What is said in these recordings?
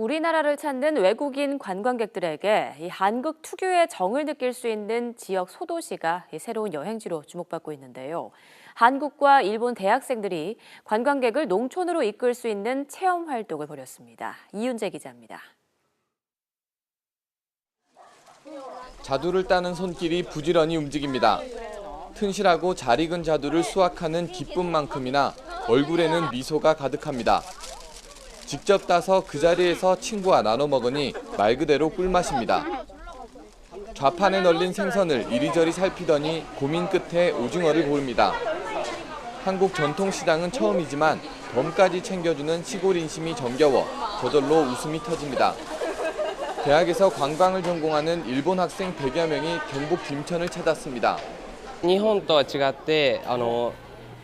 우리나라를 찾는 외국인 관광객들에게 이 한국 특유의 정을 느낄 수 있는 지역 소도시가 이 새로운 여행지로 주목받고 있는데요. 한국과 일본 대학생들이 관광객을 농촌으로 이끌 수 있는 체험 활동을 벌였습니다. 이윤재 기자입니다. 자두를 따는 손길이 부지런히 움직입니다. 튼실하고 잘 익은 자두를 수확하는 기쁨만큼이나 얼굴에는 미소가 가득합니다. 직접 따서 그 자리에서 친구와 나눠 먹으니 말 그대로 꿀맛입니다. 좌판에 널린 생선을 이리저리 살피더니 고민 끝에 오징어를 고릅니다. 한국 전통시장은 처음이지만 덤까지 챙겨주는 시골 인심이 정겨워 저절로 웃음이 터집니다. 대학에서 관광을 전공하는 일본 학생 100여 명이 경북 김천을 찾았습니다. 日本とは違ってあの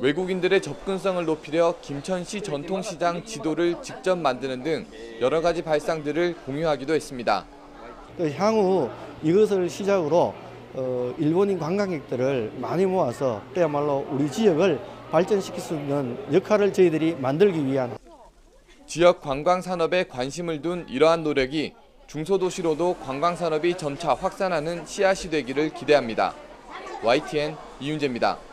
외국인들의 접근성을 높이려 김천시 전통시장 지도를 직접 만드는 등 여러 가지 발상들을 공유하기도 했습니다. 또 향후 이것을 시작으로 어, 일본인 관광객들을 많이 모아서 그야말로 우리 지역을 발전시킬 수 있는 역할을 저희들이 만들기 위한 지역 관광 산업에 관심을 둔 이러한 노력이 중소도시로도 관광 산업이 점차 확산하는 씨앗이 되기를 기대합니다. YTN 이윤재입니다.